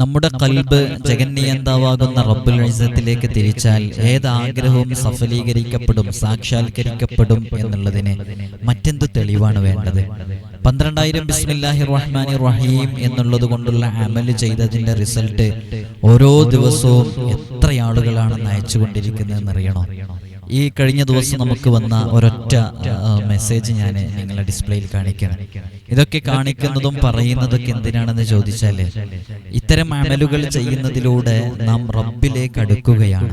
നമ്മുടെ കൽബ് ജഗന്നിയന്താവാകുന്ന റബ്ബുൽ ഇസത്തിലേക്ക് തിരിച്ചാൽ ഏത് ആഗ്രഹവും സഫലീകരിക്കപ്പെടും സാക്ഷാത്കരിക്കപ്പെടും എന്നുള്ളതിന് മറ്റെന്ത് തെളിവാണ് വേണ്ടത്? പന്ത്രണ്ടായിരം ബിസ്മില്ലാഹി റഹ്മാനി റഹീം എന്നുള്ളത് കൊണ്ടുള്ള അമൽ ചെയ്തതിന്റെ റിസൾട്ട് ഓരോ ദിവസവും എത്ര ആളുകളാണ് അയച്ചുകൊണ്ടിരിക്കുന്നതെന്ന് അറിയണോ? ഈ കഴിഞ്ഞ ദിവസം നമുക്ക് വന്ന ഒരൊറ്റ മെസ്സേജ് ഞാൻ നിങ്ങളെ ഡിസ്പ്ലേയിൽ കാണിക്കണം ഇതൊക്കെ കാണിക്കുന്നതും പറയുന്നതൊക്കെ എന്തിനാണെന്ന് ചോദിച്ചാൽ ഇത്തരം അമലുകൾ ചെയ്യുന്നതിലൂടെ നാം റബ്ബിലേക്ക് അടുക്കുകയാണ്.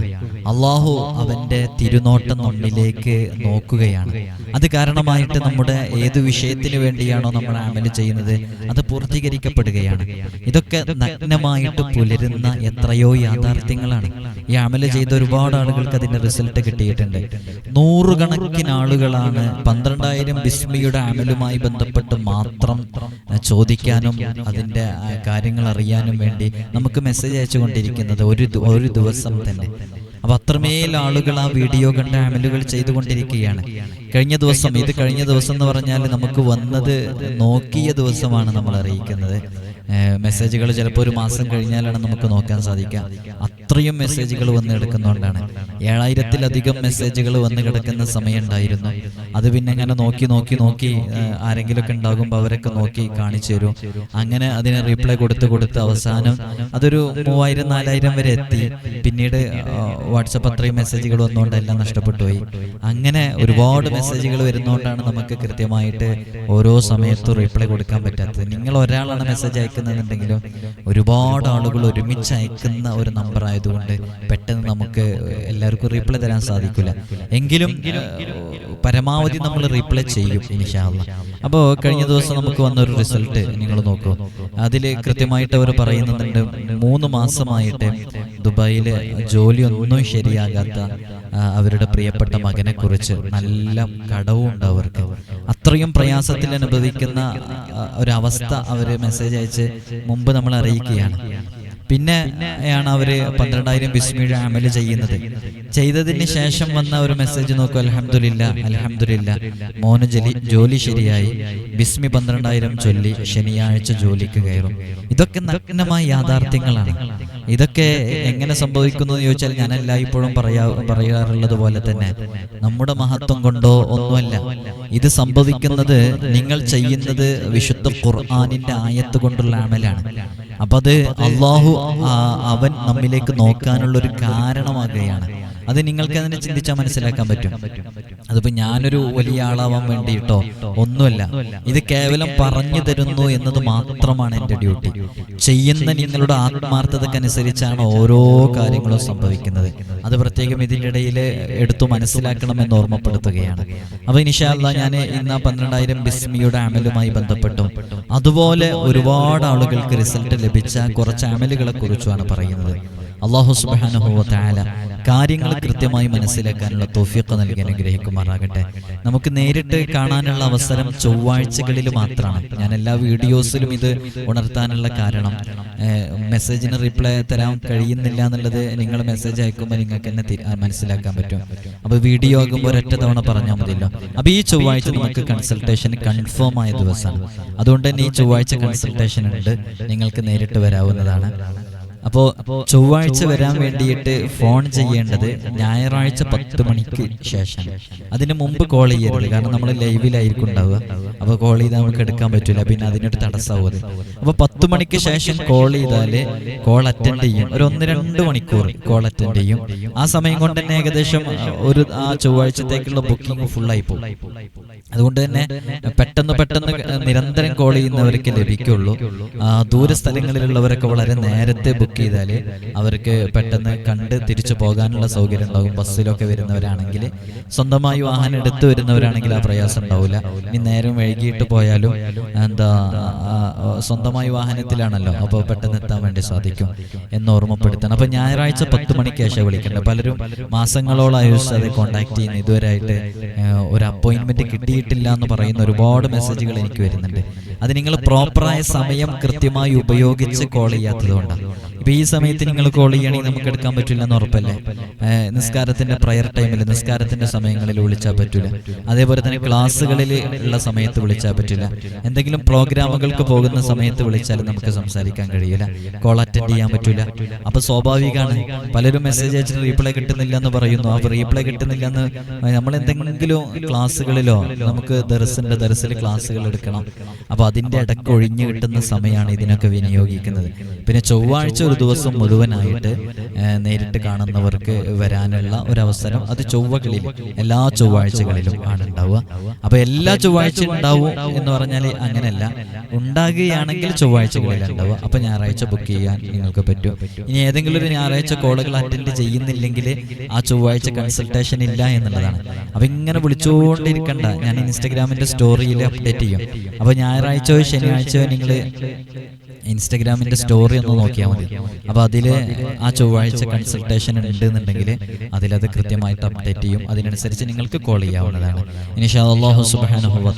അള്ളാഹു അവന്റെ തിരുനോട്ടം നമ്മിലേക്ക് നോക്കുകയാണ്. അത് കാരണമായിട്ട് നമ്മുടെ ഏത് വിഷയത്തിന് വേണ്ടിയാണോ നമ്മൾ അമൽ ചെയ്യുന്നത്? അത് പൂർത്തീകരിക്കപ്പെടുകയാണ്. ഇതൊക്കെ നഗ്നമായിട്ട് പുലരുന്ന എത്രയോ യാഥാർത്ഥ്യങ്ങളാണ്. ഈ അമൽ ചെയ്ത ഒരുപാട് ആളുകൾക്ക് അതിന്റെ റിസൾട്ട് കിട്ടിയിട്ടുണ്ട്. നൂറുകണക്കിന് ആളുകളാണ് പന്ത്രണ്ടായിരം ബിസ്മിയുടെ അമലുമായി ബന്ധപ്പെട്ട് മാത്രം ചോദിക്കാനും അതിന്റെ കാര്യങ്ങൾ അറിയാനും വേണ്ടി നമുക്ക് മെസ്സേജ് അയച്ചുകൊണ്ടിരിക്കുന്നത് ഒരു ഒരു ദിവസം തന്നെ. അപ്പൊ അത്രമേൽ ആളുകൾ ആ വീഡിയോ കണ്ട അമലുകൾ ചെയ്തുകൊണ്ടിരിക്കുകയാണ്. കഴിഞ്ഞ ദിവസം ഇത് കഴിഞ്ഞ ദിവസം എന്ന് പറഞ്ഞാൽ നമുക്ക് വന്നത് നോക്കിയ ദിവസമാണ് നമ്മൾ അറിയിക്കുന്നത് മെസ്സേജുകൾ ചിലപ്പോൾ ഒരു മാസം കഴിഞ്ഞാലാണ് നമുക്ക് നോക്കാൻ സാധിക്കുക. അത്രയും മെസ്സേജുകൾ വന്ന് കിടക്കുന്നതുകൊണ്ടാണ് ഏഴായിരത്തിലധികം മെസ്സേജുകൾ വന്ന് കിടക്കുന്ന സമയം ഉണ്ടായിരുന്നു അത് പിന്നെ ഇങ്ങനെ നോക്കി നോക്കി നോക്കി ആരെങ്കിലുമൊക്കെ ഉണ്ടാകുമ്പോൾ അവരൊക്കെ നോക്കി കാണിച്ചു തരും. അങ്ങനെ അതിന് റീപ്ലൈ കൊടുത്ത് കൊടുത്ത് അവസാനം അതൊരു മൂവായിരം നാലായിരം വരെ എത്തി. പിന്നീട് വാട്സപ്പ് അത്രയും മെസ്സേജുകൾ വന്നുകൊണ്ട് എല്ലാം നഷ്ടപ്പെട്ടു പോയി. അങ്ങനെ ഒരുപാട് മെസ്സേജുകൾ വരുന്നതുകൊണ്ടാണ് നമുക്ക് കൃത്യമായിട്ട് ഓരോ സമയത്തും റീപ്ലൈ കൊടുക്കാൻ പറ്റാത്തത്. നിങ്ങൾ ഒരാളാണ് മെസ്സേജ് അയക്കുന്നതെന്നുണ്ടെങ്കിലും ഒരുപാട് ആളുകൾ ഒരുമിച്ച് അയക്കുന്ന ഒരു നമ്പർ ആയതുകൊണ്ട് പെട്ടെന്ന് നമുക്ക് എല്ലാവർക്കും റീപ്ലൈ തരാൻ സാധിക്കില്ല. എങ്കിലും പരമാവധി നമ്മൾ റീപ്ലൈ ചെയ്യും അപ്പോൾ കഴിഞ്ഞ ദിവസം നമുക്ക് വന്ന ഒരു റിസൾട്ട് നിങ്ങൾ നോക്കൂ. അതിൽ കൃത്യമായിട്ട് അവർ പറയുന്നുണ്ട് മൂന്ന് മാസമായിട്ട് ദുബായിൽ ജോലി ഒന്നും ശരിയാകാത്ത അവരുടെ പ്രിയപ്പെട്ട മകനെ കുറിച്ച് നല്ല കടവും ഉണ്ട് അവർക്ക്. അത്രയും പ്രയാസത്തിൽ അനുഭവിക്കുന്ന ഒരവസ്ഥ അവർ മെസ്സേജ് അയച്ച് മുമ്പ് നമ്മൾ അറിയിക്കുകയാണ്. പിന്നെ ആണ് അവർ പന്ത്രണ്ടായിരം ബിസ്മിയുടെ അമൽ ചെയ്യുന്നത്. ചെയ്തതിന് ശേഷം വന്ന ഒരു മെസ്സേജ് നോക്കൂ അലഹമില്ല അലഹമില്ല മോന് ജലി ജോലി ശരിയായി. ബിസ്മി പന്ത്രണ്ടായിരം ചൊല്ലി ശനിയാഴ്ച ജോലിക്ക് കയറും. ഇതൊക്കെ നഗ്നമായ യാഥാർത്ഥ്യങ്ങളാണ്. ഇതൊക്കെ എങ്ങനെ സംഭവിക്കുന്നു എന്ന് ചോദിച്ചാൽ ഞാൻ എല്ലായ്പ്പോഴും പറയാ പറയാറുള്ളത് പോലെ തന്നെ. നമ്മുടെ മഹത്വം കൊണ്ടോ ഒന്നുമല്ല. ഇത് സംഭവിക്കുന്നത് നിങ്ങൾ ചെയ്യുന്നത് വിശുദ്ധ ഖുർആാനിന്റെ ആയത്ത് കൊണ്ടുള്ള അമലാണ്. അപ്പൊ അത് അള്ളാഹു അവൻ നമ്മിലേക്ക് നോക്കാനുള്ള ഒരു കാരണമാകുകയാണ്. അത് നിങ്ങൾക്ക് അതിനെ ചിന്തിച്ചാൽ മനസ്സിലാക്കാൻ പറ്റും. അതിപ്പോ ഞാനൊരു വലിയ ആളാവാൻ വേണ്ടിയിട്ടോ ഒന്നുമല്ല. ഇത് കേവലം പറഞ്ഞു തരുന്നു എന്നത് മാത്രമാണ് എന്റെ ഡ്യൂട്ടി. ചെയ്യുന്ന നിങ്ങളുടെ ആത്മാർത്ഥതക്കനുസരിച്ചാണ് ഓരോ കാര്യങ്ങളും സംഭവിക്കുന്നത്. അത് പ്രത്യേകം ഇതിന്റെ ഇടയിൽ എടുത്തു മനസ്സിലാക്കണമെന്ന് ഓർമ്മപ്പെടുത്തുകയാണ്. അപ്പൊ ഇനിഷാല്ല ഞാൻ ഇന്ന് പന്ത്രണ്ടായിരം ബിസ്മിയുടെ അമലുമായി ബന്ധപ്പെട്ടു. അതുപോലെ ഒരുപാട് ആളുകൾക്ക് റിസൾട്ട് ലഭിച്ച കുറച്ച് അമലുകളെ കുറിച്ചുമാണ് പറയുന്നത്. അള്ളാഹു സുബാനുഭവത്തായ കാര്യങ്ങൾ കൃത്യമായി മനസ്സിലാക്കാനുള്ള തോഫിയൊക്കെ നൽകി അനുഗ്രഹിക്കുമാറാകട്ടെ. നമുക്ക് നേരിട്ട് കാണാനുള്ള അവസരം ചൊവ്വാഴ്ചകളിൽ മാത്രമാണ്. ഞാൻ എല്ലാ വീഡിയോസിലും ഇത് ഉണർത്താനുള്ള കാരണം മെസ്സേജിന് റിപ്ലൈ തരാൻ കഴിയുന്നില്ല എന്നുള്ളത് നിങ്ങൾ മെസ്സേജ് അയക്കുമ്പോൾ നിങ്ങൾക്ക് തന്നെ മനസ്സിലാക്കാൻ പറ്റും. അപ്പോൾ വീഡിയോ ആകുമ്പോൾ ഒരൊറ്റ തവണ പറഞ്ഞാൽ മതിയല്ലോ. അപ്പോൾ ഈ ചൊവ്വാഴ്ച നമുക്ക് കൺസൾട്ടേഷൻ കൺഫേം ആയ ദിവസമാണ്. അതുകൊണ്ട് തന്നെ ഈ ചൊവ്വാഴ്ച കൺസൾട്ടേഷൻ ഉണ്ട്. നിങ്ങൾക്ക് നേരിട്ട് വരാവുന്നതാണ്. അപ്പോ ചൊവ്വാഴ്ച വരാൻ വേണ്ടിയിട്ട് ഫോൺ ചെയ്യേണ്ടത് ഞായറാഴ്ച പത്ത് മണിക്ക് ശേഷം അതിന് മുമ്പ് കോൾ ചെയ്യരുത്. കാരണം നമ്മൾ ലൈവിലായിരിക്കും ഉണ്ടാവുക. അപ്പൊ കോൾ ചെയ്താൽ നമുക്ക് എടുക്കാൻ പറ്റില്ല പിന്നെ അതിനൊരു തടസ്സമാവും. അത് അപ്പൊ പത്ത് മണിക്ക് ശേഷം കോൾ ചെയ്താൽ കോൾ അറ്റൻഡ് ചെയ്യും. ഒരു ഒന്ന് രണ്ട് മണിക്കൂർ കോൾ അറ്റൻഡ് ചെയ്യും. ആ സമയം കൊണ്ട് തന്നെ ഏകദേശം ഒരു ആ ചൊവ്വാഴ്ചത്തേക്കുള്ള ബുക്കിംഗ് ഫുൾ ആയി പോകും. അതുകൊണ്ട് തന്നെ പെട്ടെന്ന് പെട്ടെന്ന് നിരന്തരം കോൾ ചെയ്യുന്നവർക്ക് ലഭിക്കുള്ളൂ. ദൂരസ്ഥലങ്ങളിലുള്ളവരൊക്കെ ദൂര സ്ഥലങ്ങളിലുള്ളവരൊക്കെ വളരെ നേരത്തെ ബുക്ക് ചെയ്താൽ അവർക്ക് പെട്ടെന്ന് കണ്ട് തിരിച്ചു പോകാനുള്ള സൗകര്യം ഉണ്ടാകും ബസ്സിലൊക്കെ വരുന്നവരാണെങ്കിൽ സ്വന്തമായി വാഹനം എടുത്തു വരുന്നവരാണെങ്കിൽ ആ പ്രയാസം ഉണ്ടാവില്ല ഇനി നേരം വൈകിട്ട് പോയാലും എന്താ സ്വന്തമായി വാഹനത്തിലാണല്ലോ. അപ്പോൾ പെട്ടെന്ന് എത്താൻ വേണ്ടി സാധിക്കും എന്ന് ഓർമ്മപ്പെടുത്തണം. അപ്പോൾ ഞായറാഴ്ച പത്ത് മണിക്ക് ശേഷം വിളിക്കേണ്ടത് പലരും മാസങ്ങളോളായി അത് കോണ്ടാക്ട് ചെയ്യുന്ന. ഇതുവരെയായിട്ട് ഒരു അപ്പോയിന്റ്മെന്റ് കിട്ടിയിട്ടില്ല എന്ന് പറയുന്ന ഒരുപാട് മെസ്സേജുകൾ എനിക്ക് വരുന്നുണ്ട്. അത് നിങ്ങൾ പ്രോപ്പറായ സമയം കൃത്യമായി ഉപയോഗിച്ച് കോൾ ചെയ്യാത്തത് കൊണ്ടാണ്. ഇപ്പൊ ഈ സമയത്ത് നിങ്ങൾ കോൾ ചെയ്യണമെങ്കിൽ നമുക്ക് എടുക്കാൻ പറ്റില്ല എന്ന് ഉറപ്പല്ലേ നിസ്കാരത്തിന്റെ പ്രയർ ടൈമിൽ നിസ്കാരത്തിന്റെ സമയങ്ങളിൽ വിളിച്ചാൽ പറ്റില്ല അതേപോലെ തന്നെ ക്ലാസ്സുകളിൽ ഉള്ള സമയത്ത് വിളിച്ചാൽ പറ്റില്ല എന്തെങ്കിലും പ്രോഗ്രാമുകൾക്ക് പോകുന്ന സമയത്ത് വിളിച്ചാൽ നമുക്ക് സംസാരിക്കാൻ കഴിയില്ല കോൾ അറ്റൻഡ് ചെയ്യാൻ പറ്റില്ല അപ്പൊ സ്വാഭാവികമാണ്. പലരും മെസ്സേജ് അയച്ചിട്ട് റീപ്ലൈ കിട്ടുന്നില്ല എന്ന് പറയുന്നു. അപ്പൊ റീപ്ലൈ കിട്ടുന്നില്ല എന്ന് നമ്മൾ എന്തെങ്കിലും ക്ലാസ്സുകളിലോ നമുക്ക് ദർസിന്റെ ദർസിൽ ക്ലാസ്സുകൾ എടുക്കണം. അപ്പൊ അതിന്റെ ഇടയ്ക്ക് ഒഴിഞ്ഞു കിട്ടുന്ന സമയമാണ് ഇതിനൊക്കെ വിനിയോഗിക്കുന്നത്. പിന്നെ ചൊവ്വാഴ്ച ദിവസം മുഴുവനായിട്ട് നേരിട്ട് കാണുന്നവർക്ക് വരാനുള്ള ഒരു അവസരം അത് ചൊവ്വകളിൽ എല്ലാ ചൊവ്വാഴ്ചകളിലും ആണ് ഉണ്ടാവുക അപ്പൊ എല്ലാ ചൊവ്വാഴ്ചയും ഉണ്ടാവും എന്ന് പറഞ്ഞാൽ അങ്ങനെയല്ല. ഉണ്ടാകുകയാണെങ്കിൽ ചൊവ്വാഴ്ചകളിൽ ഉണ്ടാവുക. അപ്പൊ ഞായറാഴ്ച ബുക്ക് ചെയ്യാൻ നിങ്ങൾക്ക് പറ്റും. ഇനി ഏതെങ്കിലും ഒരു ഞായറാഴ്ച കോളുകൾ അറ്റൻഡ് ചെയ്യുന്നില്ലെങ്കിൽ ആ ചൊവ്വാഴ്ച കൺസൾട്ടേഷൻ ഇല്ല എന്നുള്ളതാണ്. അപ്പൊ ഇങ്ങനെ വിളിച്ചുകൊണ്ടിരിക്കണ്ട ഞാൻ ഇൻസ്റ്റഗ്രാമിന്റെ സ്റ്റോറിയിൽ അപ്ഡേറ്റ് ചെയ്യും. അപ്പൊ ഞായറാഴ്ചയോ ശനിയാഴ്ചയോ നിങ്ങൾ ഇൻസ്റ്റഗ്രാമിന്റെ സ്റ്റോറി ഒന്ന് നോക്കിയാൽ മതി. അപ്പൊ അതിൽ ആ ചൊവ്വാഴ്ച കൺസൾട്ടേഷൻ ഉണ്ട് എന്നുണ്ടെങ്കിൽ അതിലത് കൃത്യമായിട്ട് അപ്ഡേറ്റ് ചെയ്യും. അതിനനുസരിച്ച് നിങ്ങൾക്ക് കോൾ ചെയ്യാവുന്നതാണ്. ഇനിഷാ അള്ളാഹു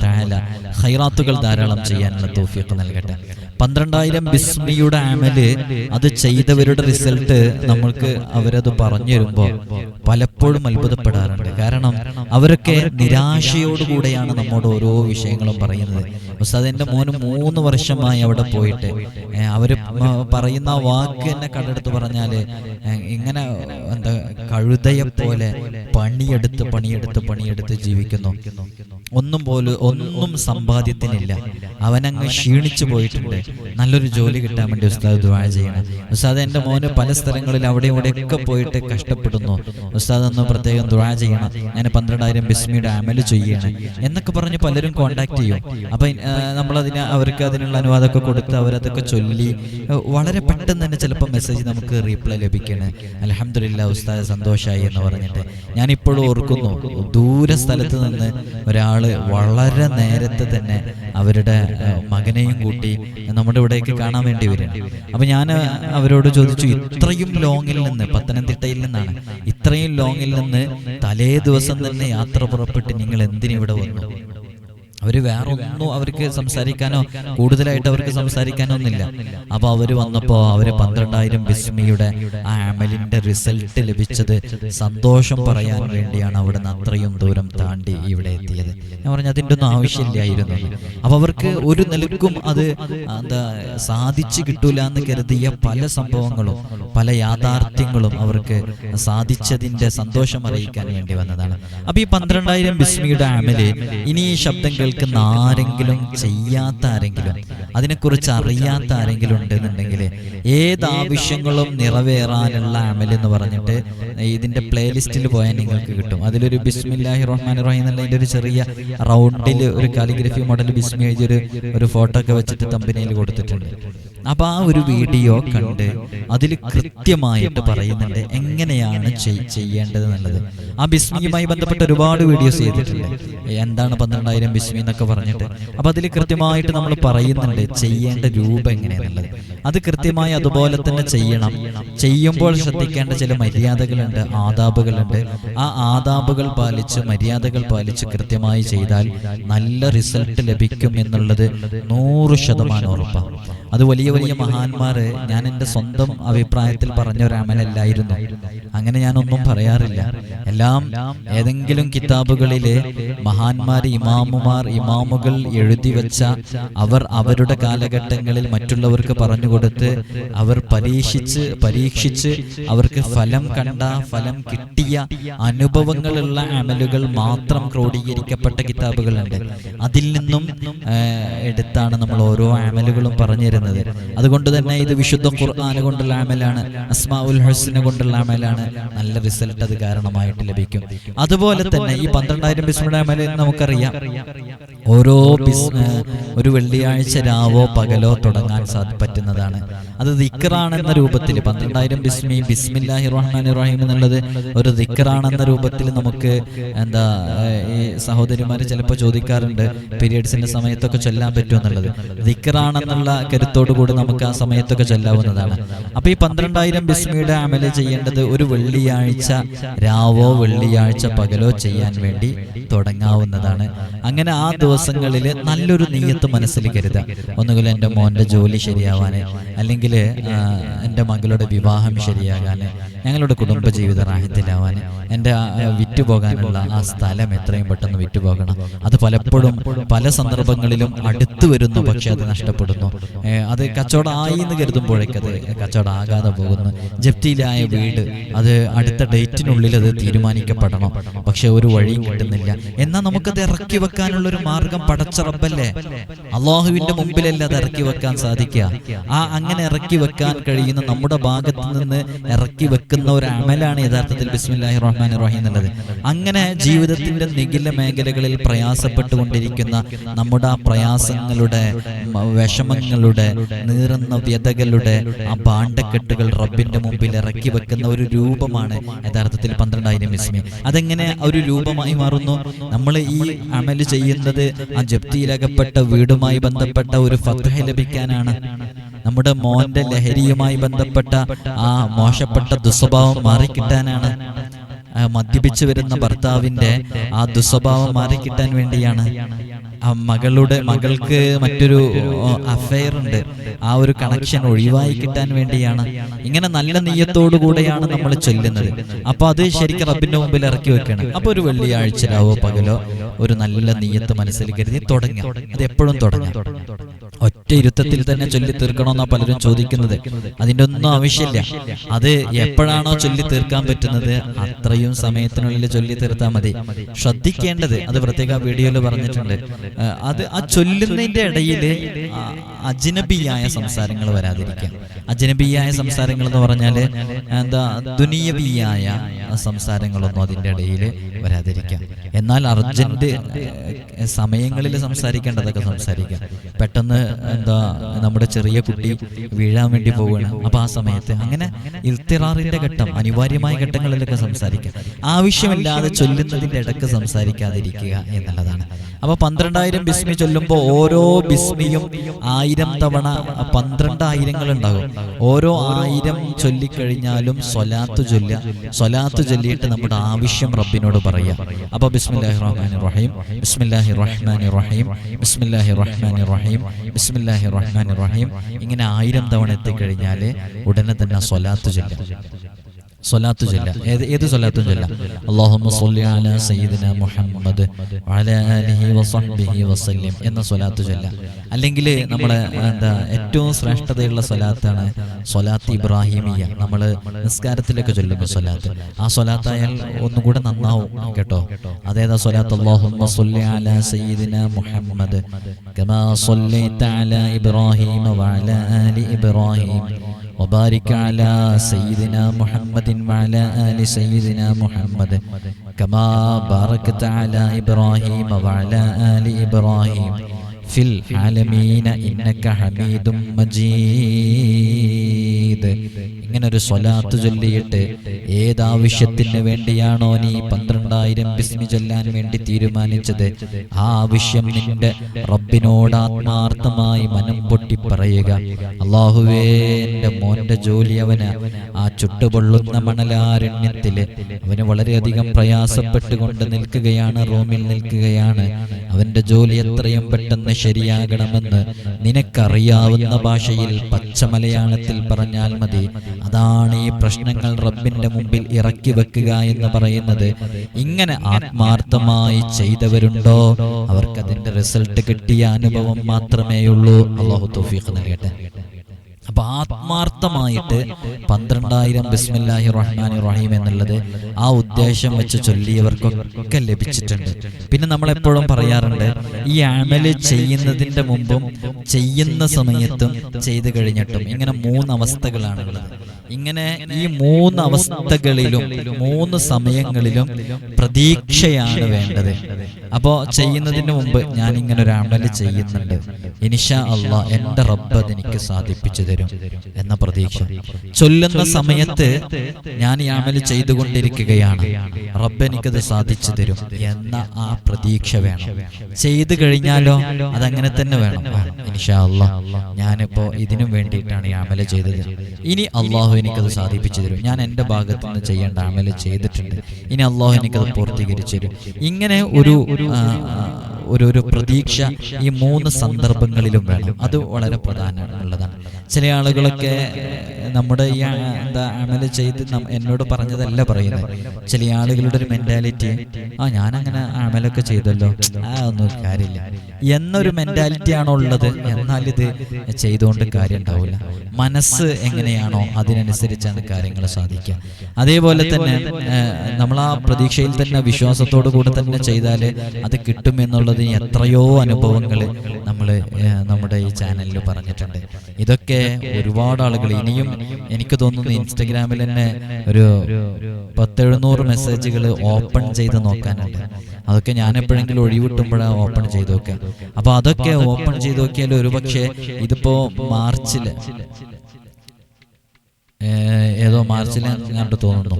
തആല ഖൈറാത്തുകൾ ധാരാളം ചെയ്യാനുള്ള തോഫിയൊക്കെ നൽകട്ടെ. പന്ത്രണ്ടായിരം ബിസ്മിയുടെ ആമൽ അത് ചെയ്തവരുടെ റിസൾട്ട് നമ്മൾക്ക് അവരത് പറഞ്ഞു തരുമ്പോൾ പലപ്പോഴും അത്ഭുതപ്പെടാറുണ്ട്. കാരണം അവരൊക്കെ നിരാശയോടുകൂടെയാണ് നമ്മോട് ഓരോ വിഷയങ്ങളും പറയുന്നത്. ഉസ്താദ് എന്റെ മോന് മൂന്ന് വർഷമായി അവിടെ പോയിട്ട് അവർ പറയുന്ന വാക്ക് എന്നെ കണ്ടെടുത്ത് പറഞ്ഞാൽ ഇങ്ങനെ എന്താ കഴുതയെ പോലെ പണിയെടുത്ത് പണിയെടുത്ത് പണിയെടുത്ത് ജീവിക്കുന്നു. ഒന്നും പോലും ഒന്നും സമ്പാദ്യത്തിനില്ല. അവനങ്ങ് ക്ഷീണിച്ചു പോയിട്ടുണ്ട്. നല്ലൊരു ജോലി കിട്ടാൻ വേണ്ടി ഉസ്താദ് ദുആ ചെയ്യണം. ഉസ്താദ് എന്റെ മോന് പല സ്ഥലങ്ങളിൽ അവിടെ ഇവിടെ ഒക്കെ പോയിട്ട് കഷ്ടപ്പെടുന്നു. ഉസ്താദ് ഒന്ന് പ്രത്യേകം ദുആ ചെയ്യണം. അങ്ങനെ പന്ത്രണ്ടായിരം ബിസ്മിയുടെ അമൽ ചെയ്യണം. എന്നൊക്കെ പറഞ്ഞ് പലരും കോണ്ടാക്ട് ചെയ്യും. അപ്പൊ നമ്മൾ നമ്മളതിന് അവർക്ക് അതിനുള്ള അനുവാദമൊക്കെ കൊടുത്ത് അവരതൊക്കെ ചൊല്ലി വളരെ പെട്ടെന്ന് തന്നെ ചിലപ്പോൾ മെസ്സേജ് നമുക്ക് റീപ്ലൈ ലഭിക്കണം. അലഹമില്ല ഉസ്താദ് സന്തോഷമായി എന്ന് പറഞ്ഞിട്ട്. ഞാൻ ഇപ്പോഴും ഓർക്കുന്നു ദൂര സ്ഥലത്ത് നിന്ന് ഒരാൾ വളരെ നേരത്തെ തന്നെ അവരുടെ മകനെയും കൂട്ടി നമ്മുടെ ഇവിടേക്ക് കാണാൻ വേണ്ടി വരും അപ്പൊ ഞാൻ അവരോട് ചോദിച്ചു ഇത്രയും ലോങ്ങിൽ നിന്ന് പത്തനംതിട്ടയിൽ നിന്നാണ്. ഇത്രയും ലോങ്ങിൽ നിന്ന് തലേ ദിവസം തന്നെ യാത്ര പുറപ്പെട്ട് നിങ്ങൾ എന്തിനിവിടെ വന്നു? അവർ വേറെ ഒന്നും അവർക്ക് സംസാരിക്കാനോ കൂടുതലായിട്ട് അവർക്ക് സംസാരിക്കാനോ ഒന്നുമില്ല അപ്പൊ അവർ വന്നപ്പോ അവർ പന്ത്രണ്ടായിരം ബിസ്മിയുടെ ആ അമലിന്റെ റിസൾട്ട് ലഭിച്ചത് സന്തോഷം പറയാൻ വേണ്ടിയാണ് അവിടെ നിന്ന് അത്രയും ദൂരം താണ്ടി ഇവിടെ ഞാൻ പറഞ്ഞു അതിന്റെ ഒന്നും ആവശ്യമില്ലായിരുന്നു. അപ്പോൾ അവർക്ക് ഒരു നിലക്കും അത് എന്താ സാധിച്ചു കിട്ടൂല എന്ന് കരുതിയ പല സംഭവങ്ങളും പല യാഥാർത്ഥ്യങ്ങളും അവർക്ക് സാധിച്ചതിന്റെ സന്തോഷം അറിയിക്കാൻ വേണ്ടി വന്നതാണ്. അപ്പോൾ ഈ പന്ത്രണ്ടായിരം ബിസ്മിയുടെ ആമിൽ ഇനി ഈ ശബ്ദം കേൾക്കുന്ന ആരെങ്കിലും ചെയ്യാത്ത ആരെങ്കിലും അതിനെക്കുറിച്ച് അറിയാത്ത ആരെങ്കിലും ഉണ്ടെന്നുണ്ടെങ്കിൽ ഏത് ആവശ്യങ്ങളും നിറവേറാനുള്ള അമൽ എന്ന് പറഞ്ഞിട്ട് ഇതിന്റെ പ്ലേലിസ്റ്റിൽ പോയാൽ നിങ്ങൾക്ക് കിട്ടും. അതിലൊരു ബിസ്മില്ലാഹി റഹ്മാൻ റഹീം എന്നുള്ള ഒരു ചെറിയ റൗണ്ടിൽ ഒരു കാലിഗ്രഫി മോഡൽ ബിസ്മി എഴുതിയൊരു ഒരു ഫോട്ടോ ഒക്കെ വെച്ചിട്ട് തമ്പനിയിൽ കൊടുത്തിട്ടുണ്ട്. അപ്പൊ ആ ഒരു വീഡിയോ കണ്ട് അതിൽ കൃത്യമായിട്ട് പറയുന്നുണ്ട് എങ്ങനെയാണ് ചെയ്- ചെയ്യേണ്ടത് എന്നുള്ളത് ആ ബിസ്മിയുമായി ബന്ധപ്പെട്ട് ഒരുപാട് വീഡിയോസ് ചെയ്തിട്ടുണ്ട്. എന്താണ് പന്ത്രണ്ടായിരം ബിസ്മി എന്നൊക്കെ പറഞ്ഞിട്ട്. അപ്പൊ അതിൽ കൃത്യമായിട്ട് നമ്മൾ പറയുന്നുണ്ട് ചെയ്യേണ്ട രൂപം എങ്ങനെയാണെന്നുള്ളത് അത് കൃത്യമായി അതുപോലെ തന്നെ ചെയ്യണം. ചെയ്യുമ്പോൾ ശ്രദ്ധിക്കേണ്ട ചില മര്യാദകളുണ്ട് ആദാബുകളുണ്ട്. ആ ആദാബുകൾ പാലിച്ച് മര്യാദകൾ പാലിച്ച് കൃത്യമായി ചെയ്താൽ നല്ല റിസൾട്ട് ലഭിക്കും എന്നുള്ളത് നൂറ് ശതമാനം ഉറപ്പാണ് അത് വലിയ വലിയ വലിയ മഹാന്മാര് ഞാൻ എന്റെ സ്വന്തം അഭിപ്രായത്തിൽ പറഞ്ഞ ഒരു അമലല്ലായിരുന്നു. അങ്ങനെ ഞാനൊന്നും പറയാറില്ല. എല്ലാം ഏതെങ്കിലും കിതാബുകളിലെ മഹാന്മാർ ഇമാമുമാർ ഇമാമുകൾ എഴുതി വെച്ച അവർ അവരുടെ കാലഘട്ടങ്ങളിൽ മറ്റുള്ളവർക്ക് പറഞ്ഞു കൊടുത്ത് അവർ പരീക്ഷിച്ച് പരീക്ഷിച്ച് അവർക്ക് ഫലം കണ്ട ഫലം കിട്ടിയ അനുഭവങ്ങളുള്ള അമലുകൾ മാത്രം ക്രോഡീകരിക്കപ്പെട്ട കിതാബുകളുണ്ട്. അതിൽ നിന്നും എടുത്താണ് നമ്മൾ ഓരോ അമലുകളും പറഞ്ഞു തരുന്നത് അതുകൊണ്ട് തന്നെ ഇത് വിശുദ്ധ ഖുർആൻ കൊണ്ടുള്ള അമലാണ് അസ്മാഉൽ ഹുസ്ന കൊണ്ടുള്ള അമലാണ്. നല്ല റിസൾട്ട് അത് കാരണമായിട്ട് ലഭിക്കും. അതുപോലെ തന്നെ ഈ പന്ത്രണ്ടായിരം ബിസ്മിയുടെ അമൽ നമുക്കറിയാം. ഓരോ ഒരു വെള്ളിയാഴ്ച രാവോ പകലോ തുടങ്ങാൻ സാധി പറ്റുന്നതാണ്. അത് ദിക്റാണെന്ന രൂപത്തിൽ പന്ത്രണ്ടായിരം ബിസ്മി ബിസ്മില്ലാഹി റഹ്മാൻ റഹീം എന്നുള്ളത് ഒരു ദിക്കറാണെന്ന രൂപത്തിൽ നമുക്ക് എന്താ ഈ സഹോദരിമാർ ചിലപ്പോൾ ചോദിക്കാറുണ്ട് പീരിയഡ്സിന്റെ സമയത്തൊക്കെ ചൊല്ലാൻ പറ്റുമോ എന്നുള്ളത്. ദിക്റാണെന്നുള്ള കരുത്തോടു കൂടി നമുക്ക് ആ സമയത്തൊക്കെ ചൊല്ലാവുന്നതാണ്. അപ്പൊ ഈ പന്ത്രണ്ടായിരം ബിസ്മിയുടെ അമല ചെയ്യേണ്ടത് ഒരു വെള്ളിയാഴ്ച രാവോ വെള്ളിയാഴ്ച പകലോ ചെയ്യാൻ വേണ്ടി തുടങ്ങാവുന്നതാണ്. അങ്ങനെ ആ ദിവസം ദിവസങ്ങളിൽ നല്ലൊരു നീയത്ത് മനസ്സിൽ കരുതുക. ഒന്നുകിൽ എന്റെ മോന്റെ ജോലി ശരിയാവാൻ അല്ലെങ്കിൽ എന്റെ മകളുടെ വിവാഹം ശരിയാകാൻ ഞങ്ങളുടെ കുടുംബജീവിത റാഹത്തിലാവാൻ എന്റെ വിറ്റുപോകാനുള്ള ആ സ്ഥലം എത്രയും പെട്ടെന്ന് വിറ്റുപോകണം. അത് പലപ്പോഴും പല സന്ദർഭങ്ങളിലും അടുത്തു വരുന്നു പക്ഷെ അത് നഷ്ടപ്പെടുന്നു. അത് കച്ചവടമായി എന്ന് കരുതുമ്പോഴേക്കത് കച്ചവടമാകാതെ പോകുന്നു. ജപ്തിയിലായ വീട് അത് അടുത്ത ഡേറ്റിനുള്ളിൽ അത് തീരുമാനിക്കപ്പെടണം. പക്ഷെ ഒരു വഴിയും കിട്ടുന്നില്ല. എന്നാൽ നമുക്കത് ഇറക്കി വെക്കാനുള്ള ഒരു മാർഗം പടച്ച റബ്ബല്ലേ? അള്ളാഹുവിന്റെ മുമ്പിലല്ല അത് ഇറക്കി വെക്കാൻ സാധിക്കുക. ആ അങ്ങനെ ഇറക്കി വെക്കാൻ കഴിയുന്ന നമ്മുടെ ഭാഗത്ത് നിന്ന് ഇറക്കി വെക്കുന്ന ഒരു അമലാണ് യഥാർത്ഥത്തിൽ ബിസ്മില്ലാഹി റഹ്മാൻ റഹീം എന്നുള്ളത്. അങ്ങനെ ജീവിതത്തിന്റെ നിഖില മേഖലകളിൽ പ്രയാസപ്പെട്ടുകൊണ്ടിരിക്കുന്ന നമ്മുടെ ആ പ്രയാസങ്ങളുടെ വിഷമങ്ങളുടെ നീറുന്ന വ്യതകളുടെ ആ ബാണ്ടക്കെട്ടുകൾ റബ്ബിന്റെ മുമ്പിൽ ഇറക്കി വെക്കുന്ന ഒരു രൂപമാണ് യഥാർത്ഥത്തിൽ പന്ത്രണ്ടായിരം ബിസ്മി അതെങ്ങനെ ഒരു രൂപമായി മാറുന്നു? നമ്മൾ ഈ അമൽ ചെയ്യുന്നത് ആ ജപ്തിയിലകപ്പെട്ട വീടുമായി ബന്ധപ്പെട്ട ഒരു ഫത്ഹ ലഭിക്കാനാണ്. നമ്മുടെ മോന്റെ ലഹരിയുമായി ബന്ധപ്പെട്ട ആ മോശപ്പെട്ട ദുസ്വഭാവം മാറിക്കിട്ടാനാണ്. മദ്യപിച്ചു വരുന്ന ഭർത്താവിന്റെ ആ ദുസ്വഭാവം മാറിക്കിട്ടാൻ വേണ്ടിയാണ്. മകളുടെ മകൾക്ക് മറ്റൊരു അഫയർ ഉണ്ട്. ആ ഒരു കണക്ഷൻ ഒഴിവായി കിട്ടാൻ വേണ്ടിയാണ്. ഇങ്ങനെ നല്ല നീയത്തോടു കൂടെയാണ് നമ്മൾ ചൊല്ലുന്നത്. അപ്പൊ അത് ശരിക്കും റബ്ബിന്റെ മുമ്പിൽ ഇറക്കി വെക്കണം. അപ്പൊ ഒരു വെള്ളിയാഴ്ച രാവോ പകലോ ഒരു നല്ല നീയത്ത് മനസ്സിൽ കരുതി തുടങ്ങാം. അത് എപ്പോഴും തുടങ്ങാം. ഒറ്റ ഇരുത്തത്തിൽ തന്നെ ചൊല്ലി തീർക്കണമെന്നാ പലരും ചോദിക്കുന്നത്. അതിന്റെ ഒന്നും ആവശ്യമില്ല. അത് എപ്പോഴാണോ ചൊല്ലി തീർക്കാൻ പറ്റുന്നത് അത്രയും സമയത്തിനുള്ളിൽ ചൊല്ലി തീർത്താൽ മതി. ശ്രദ്ധിക്കേണ്ടത് അത് പ്രത്യേക വീഡിയോയിൽ പറഞ്ഞിട്ടുണ്ട്. അത് ആ ചൊല്ലുന്നതിന്റെ ഇടയിൽ അജ്നബിയായ സംസാരങ്ങൾ വരാതിരിക്കാം. അജ്നബിയായ സംസാരങ്ങൾ എന്ന് പറഞ്ഞാൽ എന്താ ദുനിയബിയായ സംസാരങ്ങളൊന്നും അതിന്റെ ഇടയിൽ വരാതിരിക്കാം. എന്നാൽ അർജന്റ് സമയങ്ങളിൽ സംസാരിക്കേണ്ടതൊക്കെ സംസാരിക്കാം. പെട്ടെന്ന് എന്താ നമ്മുടെ ചെറിയ കുട്ടി വീഴാൻ വേണ്ടി പോവുകയാണ് അപ്പൊ ആ സമയത്ത് അങ്ങനെ ഇൽത്തിറാറിന്റെ ഘട്ടം അനിവാര്യമായ ഘട്ടങ്ങളിലൊക്കെ സംസാരിക്കുക ആവശ്യമില്ലാതെ ചൊല്ലുന്നതിന്റെ ഇടയ്ക്ക് സംസാരിക്കാതിരിക്കുക എന്നുള്ളതാണ്. അപ്പൊ പന്ത്രണ്ടായിരം ബിസ്മി ചൊല്ലുമ്പോൾ ഓരോ ബിസ്മിയും ആയിരം തവണ പന്ത്രണ്ടായിരങ്ങൾ ഉണ്ടാകും ഓരോ ആയിരം ചൊല്ലിക്കഴിഞ്ഞാലും സ്വലാത്ത് ചൊല്ല സ്വലാത്ത് ചൊല്ലിയിട്ട് നമ്മുടെ ആവശ്യം റബ്ബിനോട് പറയാം അപ്പൊ ബിസ്മില്ലാഹി റഹ്മാൻ റഹീം ബിസ്മില്ലാഹി റഹ്മാൻ റഹീം ബിസ്മില്ലാഹി റഹ്മാൻ റഹീം ബിസ്മില്ലാഹി റഹ്മാൻ റഹീം. ഇങ്ങനെ ആയിരം തവണ എത്തിക്കഴിഞ്ഞാൽ ഉടനെ തന്നെ സ്വലാത്ത് ചൊല്ലാം. സ്വലാത്തു ചൊല്ല ഏത് ഏത് സ്വലാത്തും ചൊല്ല സ്വല്ലി അലാ സയ്യിദിന മുഹമ്മദ് അലാ ആലിഹി വസഹ്ബിഹി വസല്ലം എന്ന സ്വലാത്ത് ചൊല്ല അല്ലെങ്കിൽ നമ്മളെ എന്താ ഏറ്റവും ശ്രേഷ്ഠതയുള്ള സ്വലാത്താണ് സ്വലാത്ത് ഇബ്രാഹിമിയ. നമ്മൾ നിസ്കാരത്തിലൊക്കെ ചൊല്ലുമ്പോൾ സ്വലാത്ത്. ആ സ്വലാത്തായാൽ ഒന്നുകൂടെ നന്നാവും കേട്ടോ. അതേതാ സ്വലാത്ത്? സ്വല്ലി അലാ സയ്യിദിന മുഹമ്മദ്. കമാ അലാ ഇബ്രാഹിം വഅലാ ആലി ഇബ്രാഹിം. وبارك على سيدنا محمد وعلى آل سيدنا محمد كما باركت على إبراهيم وعلى آل إبراهيم في العالمين إنك حميد മജീദ് ഇങ്ങനെ ഒരു സ്വലാത്ത് ചൊല്ലിയിട്ട് ഏതാവശ്യത്തിന് വേണ്ടിയാണോ നീ പന്ത്രണ്ടായിരം ബിസ്മി ചൊല്ലാൻ വേണ്ടി തീരുമാനിച്ചത് ആ ആവശ്യം നിന്റെ റബ്ബിനോട് ആത്മാർത്ഥമായി മനം പൊട്ടി പറയുക അള്ളാഹുവേ എൻ്റെ മോന്റെ ജോലി അവന് ആ ചുട്ടുപൊള്ളുന്ന മണലാരണ്യത്തില് അവന് വളരെയധികം പ്രയാസപ്പെട്ടുകൊണ്ട് നിൽക്കുകയാണ് റൂമിൽ നിൽക്കുകയാണ് അവന്റെ ജോലി എത്രയും പെട്ടെന്ന് ശരിയാകണമെന്ന് നിനക്കറിയാവുന്ന ഭാഷയിൽ പച്ച മലയാളത്തിൽ പറഞ്ഞാൽ മതി. അതാണ് ഈ പ്രശ്നങ്ങൾ റബ്ബിന്റെ മുമ്പിൽ ഇറക്കി വെക്കുക എന്ന് പറയുന്നത്. ഇങ്ങനെ ആത്മാർത്ഥമായി ചെയ്തവരുണ്ടോ? അവർക്ക് അതിന്റെ റിസൾട്ട് കിട്ടിയ അനുഭവം മാത്രമേയുള്ളൂ. അള്ളാഹു തൗഫീഖ് നൽകട്ടെ. ആത്മാർത്ഥമായിട്ട് പന്ത്രണ്ടായിരം ബിസ്മില്ലാഹി റഹ്മാൻ റഹീം എന്നുള്ളത് ആ ഉദ്ദേശം വെച്ച് ചൊല്ലിയവർക്കൊക്കെ ലഭിച്ചിട്ടുണ്ട്. പിന്നെ നമ്മൾ എപ്പോഴും പറയാറുണ്ട് ഈ അമൽ ചെയ്യുന്നതിന്റെ മുമ്പും ചെയ്യുന്ന സമയത്തും ചെയ്തു കഴിഞ്ഞിട്ടും ഇങ്ങനെ മൂന്ന് അവസ്ഥകളാണുള്ളത്. ഇങ്ങനെ ഈ മൂന്ന് അവസ്ഥകളിലും മൂന്ന് സമയങ്ങളിലും പ്രതീക്ഷയാണ് വേണ്ടത്. അപ്പോ ചെയ്യുന്നതിന് മുമ്പ് ഞാൻ ഇങ്ങനെ ഒരു അമൽ ചെയ്യുന്നുണ്ട്. ഇനിഷ അള്ളാ എന്റെ റബ്ബ് എനിക്ക് സാധിപ്പിച്ചു തരും എന്ന പ്രതീക്ഷ. ചൊല്ലുന്ന സമയത്ത് ഞാൻ ഈ അമൽ ചെയ്തുകൊണ്ടിരിക്കുകയാണ്. റബ്ബ് എനിക്കത് സാധിച്ചു തരും എന്ന ആ പ്രതീക്ഷ വേണം. ചെയ്തു കഴിഞ്ഞാലോ അതങ്ങനെ തന്നെ വേണം. ഇനിഷ അള്ളാ ഞാനിപ്പോ ഇതിനും വേണ്ടിയിട്ടാണ് ഈ അമൽ ചെയ്തത്. ഇനി അള്ളാഹു എനിക്കത് സാധിപ്പിച്ചു തരും. ഞാൻ എന്റെ ഭാഗത്ത് നിന്ന് ചെയ്യേണ്ട അമൽ ചെയ്തിട്ടുണ്ട്. ഇനി അള്ളാഹു എനിക്കത് പൂർത്തീകരിച്ചു തരും. ഇങ്ങനെ ഒരു ഒരു ഒരു പ്രതീക്ഷ ഈ മൂന്ന് സന്ദർഭങ്ങളിലും വേണം. അത് വളരെ പ്രധാനമുള്ളതാണ്. ചില ആളുകളൊക്കെ നമ്മുടെ ഈ എന്താ അമൽ ചെയ്ത് എന്നോട് പറഞ്ഞതല്ല പറയുന്നത് ചില ആളുകളുടെ ഒരു മെന്റാലിറ്റി ആ ഞാനങ്ങനെ അമലൊക്കെ ചെയ്തല്ലോ. ആ ഒന്നും കാര്യമില്ല. എന്നൊരു മെന്റാലിറ്റി ആണോ ഉള്ളത്? എന്നാൽ ഇത് ചെയ്തുകൊണ്ട് കാര്യം ഉണ്ടാവില്ല. മനസ്സ് എങ്ങനെയാണോ അതിനനുസരിച്ചാണ് കാര്യങ്ങൾ സാധിക്കുക. അതേപോലെ തന്നെ നമ്മൾ ആ പ്രതീക്ഷയിൽ തന്നെ വിശ്വാസത്തോടു കൂടെ തന്നെ ചെയ്താൽ അത് കിട്ടും എന്നുള്ളത് എത്രയോ അനുഭവങ്ങൾ നമ്മൾ നമ്മുടെ ഈ ചാനലിൽ പറഞ്ഞിട്ടുണ്ട്. ഇതൊക്കെ ഒരുപാട് ആളുകൾ ഇനിയും എനിക്ക് തോന്നുന്നു ഇൻസ്റ്റഗ്രാമിൽ തന്നെ ഒരു പത്തെഴുന്നൂറ് മെസ്സേജുകൾ ഓപ്പൺ ചെയ്ത് നോക്കാനുണ്ട്. അതൊക്കെ ഞാൻ എപ്പോഴെങ്കിലും ഒഴിവിട്ടുമ്പോഴാണ് ഓപ്പൺ ചെയ്ത് നോക്കുക. അപ്പൊ അതൊക്കെ ഓപ്പൺ ചെയ്ത് നോക്കിയാൽ ഒരുപക്ഷെ ഇതിപ്പോ മാർച്ചിൽ ഏതോ മാർച്ചിൽ കണ്ടു തോന്നുന്നു.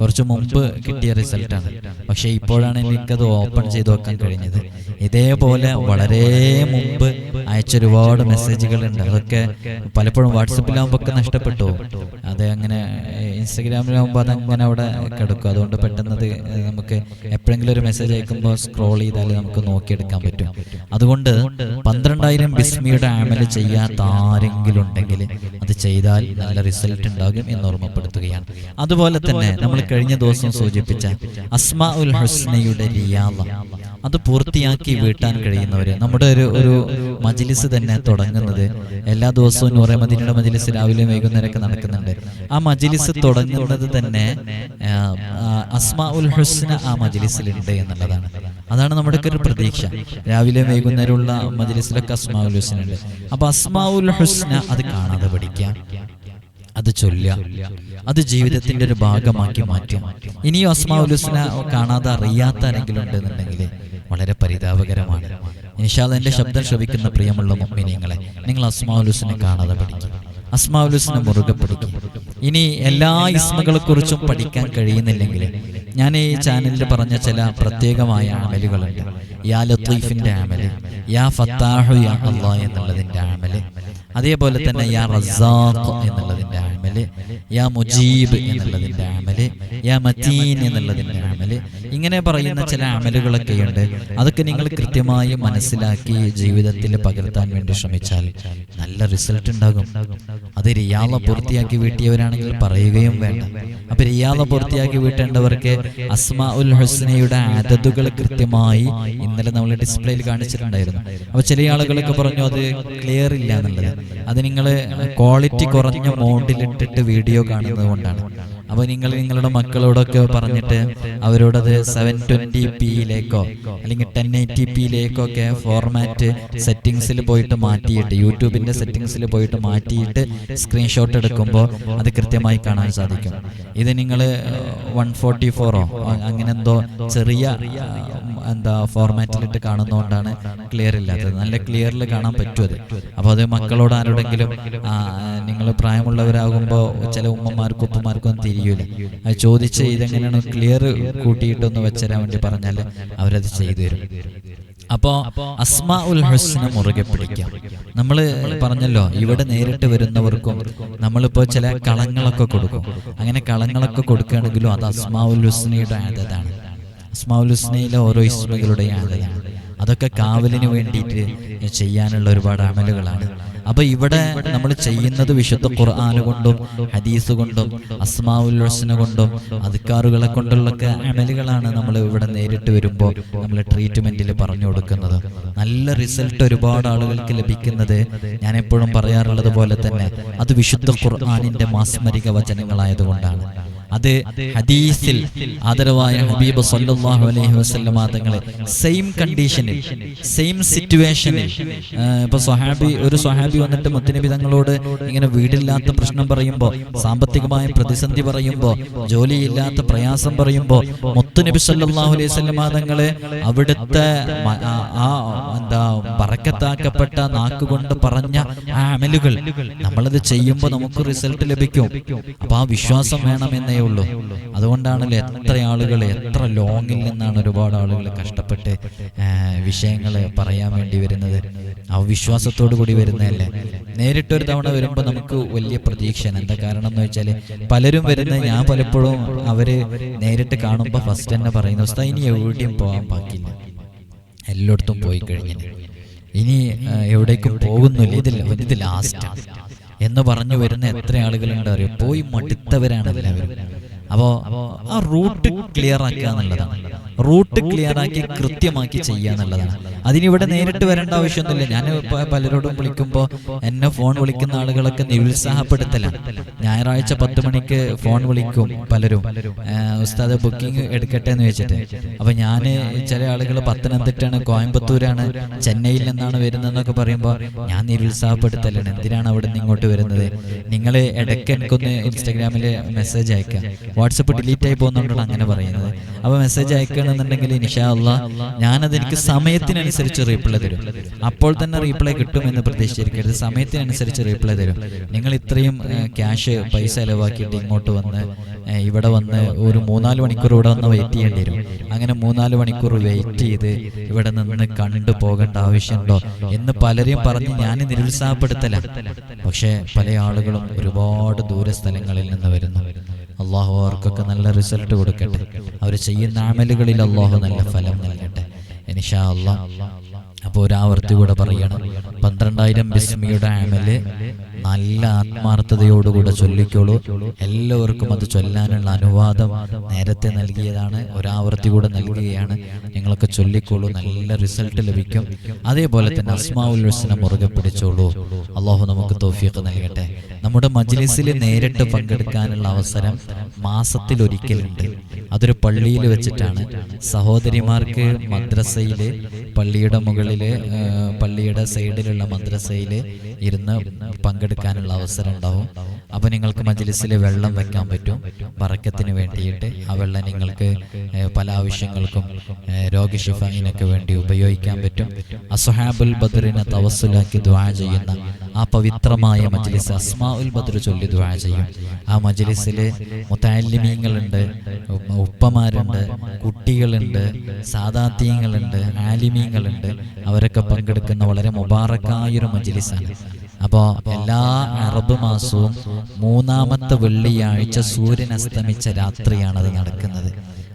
കുറച്ച് മുമ്പ് കിട്ടിയ റിസൾട്ടാണ് പക്ഷെ ഇപ്പോഴാണ് എനിക്കത് ഓപ്പൺ ചെയ്ത് വെക്കാൻ കഴിഞ്ഞത്. ഇതേപോലെ വളരെ മുമ്പ് അയച്ച ഒരുപാട് മെസ്സേജുകൾ ഉണ്ട് അതൊക്കെ പലപ്പോഴും വാട്സപ്പിലാകുമ്പോൾ ഒക്കെ നഷ്ടപ്പെട്ടു. അത് അങ്ങനെ ഇൻസ്റ്റഗ്രാമിലാകുമ്പോൾ അതങ്ങനെ അവിടെ കിടക്കും. അതുകൊണ്ട് പെട്ടെന്ന് അത് നമുക്ക് എപ്പോഴെങ്കിലും ഒരു മെസ്സേജ് അയക്കുമ്പോൾ സ്ക്രോൾ ചെയ്താൽ നമുക്ക് നോക്കിയെടുക്കാൻ പറ്റും. അതുകൊണ്ട് പന്ത്രണ്ടായിരം ബിസ്മിയുടെ ആമൽ ചെയ്യാത്ത ആരെങ്കിലും ഉണ്ടെങ്കിൽ അത് ചെയ്താൽ നല്ല റിസൾട്ട് ഉണ്ടാകും എന്ന് ഓർമ്മപ്പെടുത്തുകയാണ്. അതുപോലെ തന്നെ നമ്മൾ കഴിഞ്ഞ ദിവസം സൂചിപ്പിച്ച അസ്മാ ഉൽ ഹുസ്നയുടെ റിയാദ. അത് പൂർത്തിയാക്കി വീട്ടാൻ കഴിയുന്നവര്. നമ്മുടെ ഒരു ഒരു മജിലിസ് തന്നെ തുടങ്ങുന്നത്. എല്ലാ ദിവസവും നൂറെ മദീനയുടെ മജിലിസ് രാവിലെ വൈകുന്നേരമൊക്കെ നടക്കുന്നുണ്ട്. ആ മജിലിസ് തുടങ്ങുന്നത് തന്നെ അസ്മാ ഉൽ ഹുസ്ന ആ മജിലിസിലുണ്ട് എന്നുള്ളതാണ്. അതാണ് നമ്മുടെ ഒരു പ്രതീക്ഷ. രാവിലെ വൈകുന്നേരമുള്ള മജിലിസിലൊക്കെ അസ്മാ ഉൽ ഹുസ്ന ഉണ്ട് അപ്പൊ അസ്മാ ഉൽ ഹുസ്ന അത് കാണാതെ പഠിക്കാം അത് ചൊല്ല അത് ജീവിതത്തിന്റെ ഒരു ഭാഗമാക്കി മാറ്റുക. ഇനിയും അസ്മാ ഉലുസ്ന കാണാതെ അറിയാത്ത ആരെങ്കിലും ഉണ്ടെന്നുണ്ടെങ്കിൽ വളരെ പരിതാപകരമാണ്. നിഷാദ് എന്റെ ശബ്ദം ശ്രവിക്കുന്ന പ്രിയമുള്ള മുമ്മിനിങ്ങളെ നിങ്ങൾ അസ്മാവുലുസിനെ കാണാതെ പഠിക്കും അസ്മാവുലുസിനെ മുറുകെ പഠിക്കും ഇനി എല്ലാ ഇസ്മകളെ കുറിച്ചും പഠിക്കാൻ കഴിയുന്നില്ലെങ്കിൽ ഞാൻ ഈ ചാനലിൽ പറഞ്ഞ ചില പ്രത്യേകമായ അമലുകളുണ്ട്. യാ ലത്തീഫിന്റെ അമൽ യാ ഫത്താഹു യാ അള്ളാ എന്നുള്ളതിന്റെ അമൽ അതേപോലെ തന്നെ യാ റസാഖ് എന്നുള്ളതിന്റെ അമൽ യാ മുജീബ് എന്നുള്ളതിന്റെ അമൽ യാ മതീൻ എന്നുള്ളതിന്റെ അമൽ ഇങ്ങനെ പറയുന്ന ചില അമലുകളൊക്കെയുണ്ട്. അതൊക്കെ നിങ്ങൾ കൃത്യമായി മനസ്സിലാക്കി ജീവിതത്തിൽ പകർത്താൻ വേണ്ടി ശ്രമിച്ചാൽ നല്ല റിസൾട്ട് ഉണ്ടാകും. അത് റിയാള പൂർത്തിയാക്കി വീട്ടിയവരാണെങ്കിൽ പറയുകയും വേണ്ട. അപ്പൊ റിയാള പൂർത്തിയാക്കി വീട്ടേണ്ടവർക്ക് അസ്മാ ഉൽ ഹുസ്നയുടെ അതതുകൾ കൃത്യമായി ഇന്നലെ നമ്മൾ ഡിസ്പ്ലേയിൽ കാണിച്ചിട്ടുണ്ടായിരുന്നു. അപ്പൊ ചില ആളുകളൊക്കെ പറഞ്ഞു അത് ക്ലിയർ ഇല്ല എന്നുള്ളത്. അത് നിങ്ങൾ ക്വാളിറ്റി കുറഞ്ഞ മോഡിലിട്ടിട്ട് വീഡിയോ കാണുന്നത് കൊണ്ടാണ്. അപ്പൊ നിങ്ങൾ നിങ്ങളുടെ മക്കളോടൊക്കെ പറഞ്ഞിട്ട് അവരോടത് സെവൻ ട്വന്റി പിയിലേക്കോ അല്ലെങ്കിൽ ടെൻ എയ്റ്റി പിയിലേക്കോ ഒക്കെ ഫോർമാറ്റ് സെറ്റിങ്സിൽ പോയിട്ട് മാറ്റിയിട്ട് യൂട്യൂബിന്റെ സെറ്റിങ്സിൽ പോയിട്ട് മാറ്റിയിട്ട് സ്ക്രീൻഷോട്ട് എടുക്കുമ്പോൾ അത് കൃത്യമായി കാണാൻ സാധിക്കും. ഇത് നിങ്ങൾ വൺ ഫോർട്ടി ഫോറോ അങ്ങനെ എന്തോ ചെറിയ എന്താ ഫോർമാറ്റിലിട്ട് കാണുന്നതുകൊണ്ടാണ് ക്ലിയർ ഇല്ലാത്തത്. നല്ല ക്ലിയറിൽ കാണാൻ പറ്റും അത്. അപ്പോൾ അത് മക്കളോട് ആരോടെങ്കിലും നിങ്ങൾ പ്രായമുള്ളവരാകുമ്പോൾ ചില ഉമ്മമാർക്കും ഉപ്പമാർക്കും ഒന്നും തിരിയൂല അത് ചോദിച്ച് ഇതെങ്ങനെയാണ് ക്ലിയർ കൂട്ടിയിട്ടൊന്ന് വെച്ചരാൻ വേണ്ടി പറഞ്ഞാൽ അവരത് ചെയ്തു തരും. അപ്പോ അസ്മാ ഉൽ ഹുസ്ന മുറുകെ പിടിക്കാം. നമ്മൾ പറഞ്ഞല്ലോ ഇവിടെ നേരിട്ട് വരുന്നവർക്കും നമ്മളിപ്പോ ചില കളങ്ങളൊക്കെ കൊടുക്കും. അങ്ങനെ കളങ്ങളൊക്കെ കൊടുക്കുകയാണെങ്കിലും അത് അസ്മാ ഉൽ ഹുസ്നയുടെ ആദതാണ്. അസ്മാഉൽ ഹുസ്നയിലെ ഓരോ ഇസ്മകളുടെയും ആദതാണ്. അതൊക്കെ കാവലിന് വേണ്ടിയിട്ട് ചെയ്യാനുള്ള ഒരുപാട് അമലുകളാണ്. അപ്പൊ ഇവിടെ നമ്മൾ ചെയ്യുന്നത് വിശുദ്ധ ഖുർആൻ കൊണ്ടും ഹദീസ് കൊണ്ടും അസ്മാഉൽ ഹുസ്ന കൊണ്ടും അധികാറുകളെ കൊണ്ടുള്ളൊക്കെ അമലുകളാണ് നമ്മൾ ഇവിടെ നേരിട്ട് വരുമ്പോൾ നമ്മൾ ട്രീറ്റ്മെന്റിൽ പറഞ്ഞു കൊടുക്കുന്നത്. നല്ല റിസൾട്ട് ഒരുപാട് ആളുകൾക്ക് ലഭിക്കുന്നത് ഞാൻ എപ്പോഴും പറയാറുള്ളത് പോലെ തന്നെ അത് വിശുദ്ധ ഖുർആാനിന്റെ മാസ്മരിക വചനങ്ങളായതുകൊണ്ടാണ്. അത് ഹദീസിൽ ആദരവായ ഹബീബ് സല്ലല്ലാഹു അലൈഹി വസല്ലമ തങ്ങളെ സെയിം കണ്ടീഷനിൽ സെയിം സിറ്റുവേഷനിൽ ഇപ്പൊ സ്വഹാബി ഒരു സ്വഹാബി വന്നിട്ട് മുത്തനബി തങ്ങളോട് ഇങ്ങനെ വീടില്ലാത്ത പ്രശ്നം പറയുമ്പോൾ സാമ്പത്തികമായ പ്രതിസന്ധി പറയുമ്പോൾ ജോലിയില്ലാത്ത പ്രയാസം പറയുമ്പോൾ മുത്തുനബി സല്ലല്ലാഹു അലൈഹി വസല്ലമ തങ്ങളെ അവിടുത്തെ ആ എന്താ പറക്കത്താക്കപ്പെട്ട നാക്കുകൊണ്ട് പറഞ്ഞ ആ അമലുകൾ നമ്മളത് ചെയ്യുമ്പോൾ നമുക്ക് റിസൾട്ട് ലഭിക്കും. അപ്പൊ ആ വിശ്വാസം വേണമെന്നേ ഉള്ളൂ. അതുകൊണ്ടാണല്ലോ എത്ര ആളുകൾ എത്ര ലോങ്ങിൽ നിന്നാണ് ഒരുപാട് ആളുകൾ കഷ്ടപ്പെട്ട് വിഷയങ്ങൾ പറയാൻ വേണ്ടി വരുന്നത്. ആ വിശ്വാസത്തോടു കൂടി വരുന്നതല്ലേ? നേരിട്ടൊരു തവണ വരുമ്പോൾ നമുക്ക് വലിയ പ്രതീക്ഷയാണ്. എന്താ കാരണം എന്ന് വെച്ചാൽ പലരും വരുന്ന ഞാൻ പലപ്പോഴും അവർ നേരിട്ട് കാണുമ്പോൾ ഫസ്റ്റ് തന്നെ പറയുന്നു ഉസ്താ ഇനി എവിടെയും പോകാൻ പാക്കില്ല. എല്ലായിടത്തും പോയി കഴിഞ്ഞു ഇനി എവിടേക്കും പോകുന്നില്ല. ഇതിൽ ഇത് ലാസ്റ്റ് എന്ന് പറഞ്ഞു വരുന്ന എത്ര ആളുകളുണ്ട് അറിയോ? പോയി മടുത്തവരാണ് എല്ലാവരും. അപ്പോ ആ റൂട്ട് ക്ലിയർ ആക്കുക എന്നുള്ളതാണ്. റൂട്ട് ക്ലിയർ ആക്കി കൃത്യമാക്കി ചെയ്യുക എന്നുള്ളതാണ് അതിനിവിടെ നേരിട്ട് വരേണ്ട ആവശ്യമൊന്നുമില്ല. ഞാൻ പലരോടും വിളിക്കുമ്പോൾ എന്നെ ഫോൺ വിളിക്കുന്ന ആളുകളൊക്കെ നിരുത്സാഹപ്പെടുത്തലാണ്. ഞായറാഴ്ച പത്ത് മണിക്ക് ഫോൺ വിളിക്കും പലരും. ഉസ്താദ് ബുക്കിംഗ് എടുക്കട്ടെ എന്ന് വെച്ചിട്ട്. അപ്പൊ ഞാൻ ചില ആളുകൾ പത്തനംതിട്ടാണ് കോയമ്പത്തൂരാണ് ചെന്നൈയിൽ നിന്നാണ് വരുന്നതെന്നൊക്കെ പറയുമ്പോൾ ഞാൻ നിരുത്സാഹപ്പെടുത്തലാണ്. എന്തിനാണ് അവിടെ നിന്ന് ഇങ്ങോട്ട് വരുന്നത്? നിങ്ങൾ ഇടയ്ക്ക് എനിക്കൊന്ന് ഇൻസ്റ്റാഗ്രാമിൽ മെസ്സേജ് അയക്കാം വാട്സപ്പ് ഡിലീറ്റ് ആയി പോകുന്നുണ്ടോ അങ്ങനെ പറയുന്നത്. അപ്പോൾ മെസ്സേജ് അയക്കണമെന്നുണ്ടെങ്കിൽ നിഷാല്ല ഞാനത് എനിക്ക് സമയത്തിനനുസരിച്ച് റീപ്ലൈ തരും. അപ്പോൾ തന്നെ റീപ്ലൈ കിട്ടുമെന്ന് പ്രതീക്ഷിച്ചിരിക്കരുത്. സമയത്തിനനുസരിച്ച് റീപ്ലൈ തരും. നിങ്ങൾ ഇത്രയും ക്യാഷ് പൈസ ചിലവാക്കിയിട്ട് ഇങ്ങോട്ട് വന്ന് ഇവിടെ വന്ന് ഒരു മൂന്നാൽ മണിക്കൂർ ഇവിടെ വന്ന് വെയിറ്റ് ചെയ്യേണ്ടി വരും. അങ്ങനെ മൂന്നാൽ മണിക്കൂർ വെയിറ്റ് ചെയ്ത് ഇവിടെ നിന്ന് കണ്ടു പോകേണ്ട ആവശ്യമുണ്ടോ എന്ന് പലരെയും പറഞ്ഞ് ഞാൻ നിരുത്സാഹപ്പെടുത്തല പക്ഷേ പല ആളുകളും ഒരുപാട് ദൂര സ്ഥലങ്ങളിൽ നിന്ന് വരുന്നു. അള്ളാഹു അവർക്കൊക്കെ നല്ല റിസൾട്ട് കൊടുക്കട്ടെ. അവർ ചെയ്യുന്ന അമലുകളിൽ അള്ളാഹു നല്ല ഫലം നൽകട്ടെ. എനിഷാ അള്ളാഹ് അപ്പോൾ ഒരാവർത്തി കൂടെ പറയണം. പന്ത്രണ്ടായിരം ബിസ്മിയുടെ ആമൽ നല്ല ആത്മാർത്ഥതയോടുകൂടെ ചൊല്ലിക്കോളൂ. എല്ലാവർക്കും അത് ചൊല്ലാനുള്ള അനുവാദം നേരത്തെ നൽകിയതാണ്. ഒരാവർത്തി കൂടെ നൽകുകയാണ്. നിങ്ങളൊക്കെ ചൊല്ലിക്കോളൂ. നല്ല റിസൾട്ട് ലഭിക്കും. അതേപോലെ തന്നെ അസ്മാവുൽ ഹുസ്ന മുറുകെ പിടിച്ചോളൂ. അള്ളാഹു നമുക്ക് തോഫിയൊക്കെ നൽകട്ടെ. നമ്മുടെ മജ്ലിസിൽ നേരിട്ട് പങ്കെടുക്കാനുള്ള അവസരം മാസത്തിൽ ഒരിക്കലുണ്ട് അതൊരു പള്ളിയിൽ വെച്ചിട്ടാണ്. സഹോദരിമാർക്ക് മദ്രസയിൽ പള്ളിയുടെ മുകളിൽ പള്ളിയുടെ സൈഡിലുള്ള മദ്രസയിൽ ഇരുന്ന് പങ്കെടുക്കാനുള്ള അവസരം ഉണ്ടാവും അപ്പോൾ നിങ്ങൾക്ക് മജ്ലിസിൽ വെള്ളം വെക്കാൻ പറ്റും. വറക്കത്തിന് വേണ്ടിയിട്ട് ആ വെള്ളം നിങ്ങൾക്ക് പല ആവശ്യങ്ങൾക്കും രോഗശിഫായിനൊക്കെ വേണ്ടി ഉപയോഗിക്കാൻ പറ്റും. അസുഹാബുൽ ബദറിനെ തവസ്സുലാക്കി ദ്വാ ചെയ്യുന്ന ആ പവിത്രമായ മജ്ലിസ് അസ്മാ ഉൽ ബദർ ചൊല്ലി ദ്വാ ചെയ്യും. ആ മജ്ലിസിൽ മുത്താലിമീങ്ങളുണ്ട് ഉപ്പമാരുണ്ട് കുട്ടികളുണ്ട് സാദാത്യങ്ങളുണ്ട് ആലിമീങ്ങളുണ്ട്. അവരൊക്കെ പങ്കെടുക്കുന്ന വളരെ മുബാറക്കായൊരു മജ്ലിസാണ്. അപ്പോൾ എല്ലാ അറബ് മാസവും മൂന്നാമത്തെ വെള്ളിയാഴ്ച സൂര്യൻ അസ്തമിച്ച രാത്രിയാണ് അത് നടക്കുന്നത്.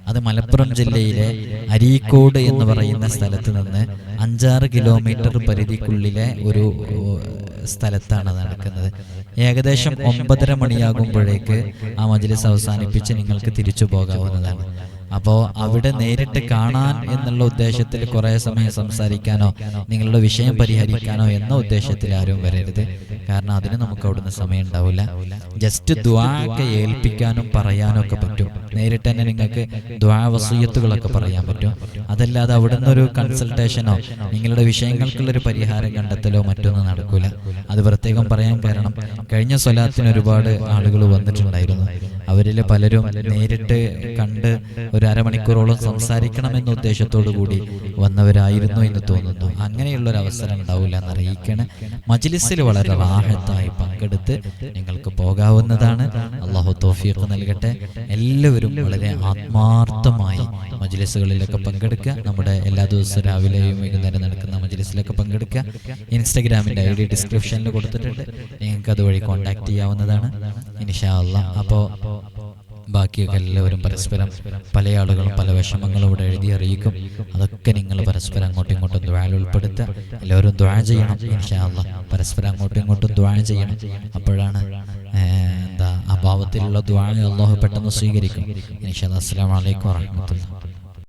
അത് മലപ്പുറം ജില്ലയിലെ അരീക്കോട് എന്ന് പറയുന്ന സ്ഥലത്ത് നിന്ന് അഞ്ചാറ് കിലോമീറ്റർ പരിധിക്കുള്ളിലെ ഒരു സ്ഥലത്താണ് നടക്കുന്നത്. ഏകദേശം ഒമ്പതര മണിയാകുമ്പോഴേക്ക് ആ മജ്ലിസ് അവസാനിപ്പിച്ച് നിങ്ങൾക്ക് തിരിച്ചു പോകാവുന്നതാണ്. അപ്പോൾ അവിടെ നേരിട്ട് കാണാൻ എന്നുള്ള ഉദ്ദേശത്തിൽ കുറേ സമയം സംസാരിക്കാനോ നിങ്ങളുടെ വിഷയം പരിഹരിക്കാനോ എന്ന ഉദ്ദേശത്തിൽ ആരും വരരുത്. കാരണം അതിന് നമുക്ക് അവിടുന്ന് സമയം ഉണ്ടാവില്ല. ജസ്റ്റ് ദ്വാക്കെ ഏൽപ്പിക്കാനും പറയാനും ഒക്കെ പറ്റും. നേരിട്ട് തന്നെ നിങ്ങൾക്ക് ദ്വാ വസൂയത്തുകളൊക്കെ പറയാൻ പറ്റും. അതല്ലാതെ അവിടുന്ന് ഒരു കൺസൾട്ടേഷനോ നിങ്ങളുടെ വിഷയങ്ങൾക്കുള്ളൊരു പരിഹാരം കണ്ടെത്തലോ മറ്റൊന്നും നടക്കൂല. അത് പ്രത്യേകം പറയാൻ കാരണം കഴിഞ്ഞ സ്വലാത്തിന് ഒരുപാട് ആളുകൾ വന്നിട്ടുണ്ടായിരുന്നു. അവരിൽ പലരും നേരിട്ട് കണ്ട് ഒരു അരമണിക്കൂറോളം സംസാരിക്കണമെന്ന ഉദ്ദേശത്തോടു കൂടി വന്നവരായിരുന്നു എന്ന് തോന്നുന്നു. അങ്ങനെയുള്ള ഒരു അവസരം ഉണ്ടാവില്ല എന്ന് അറിയിക്കണേ. മജ്ലിസിൽ വളരെ റാഹത്തായി പങ്കെടുത്ത് നിങ്ങൾക്ക് പോകാവുന്നതാണ്. അള്ളാഹു തോഫിയൊക്കെ നൽകട്ടെ. എല്ലാവരും വളരെ ആത്മാർത്ഥമായി മജ്ലിസുകളിലൊക്കെ പങ്കെടുക്കുക. നമ്മുടെ എല്ലാ ദിവസവും രാവിലെയും വൈകുന്നേരം നടക്കുന്ന മജ്ലിസിലൊക്കെ പങ്കെടുക്കുക. ഇൻസ്റ്റഗ്രാമിന്റെ ഐ ഡി ഡിസ്ക്രിപ്ഷനിൽ കൊടുത്തിട്ടുണ്ട്. നിങ്ങൾക്ക് അതുവഴി കോൺടാക്ട് ചെയ്യാവുന്നതാണ്. ഇൻഷാ അല്ല അപ്പോൾ ബാക്കിയൊക്കെ എല്ലാവരും പരസ്പരം പല ആളുകളും പല വിഷമങ്ങളും ഇവിടെ എഴുതി അറിയിക്കും. അതൊക്കെ നിങ്ങൾ പരസ്പരം അങ്ങോട്ടും ഇങ്ങോട്ടും ദ്വാൽ ഉൾപ്പെടുത്തുക. എല്ലാവരും ദ്വാഴ ചെയ്യണം ഇൻഷാ അള്ളാഹ് പരസ്പരം അങ്ങോട്ടും ഇങ്ങോട്ടും ദ്വാഴ ചെയ്യണം. അപ്പോഴാണ് എന്താ അഭാവത്തിലുള്ള ദ്വാഴ അള്ളാഹു പെട്ടെന്ന് സ്വീകരിക്കും. ഇൻഷാ അല്ലാ. അസ്സലാമു അലൈക്കും വറഹ്മത്തുള്ളാഹി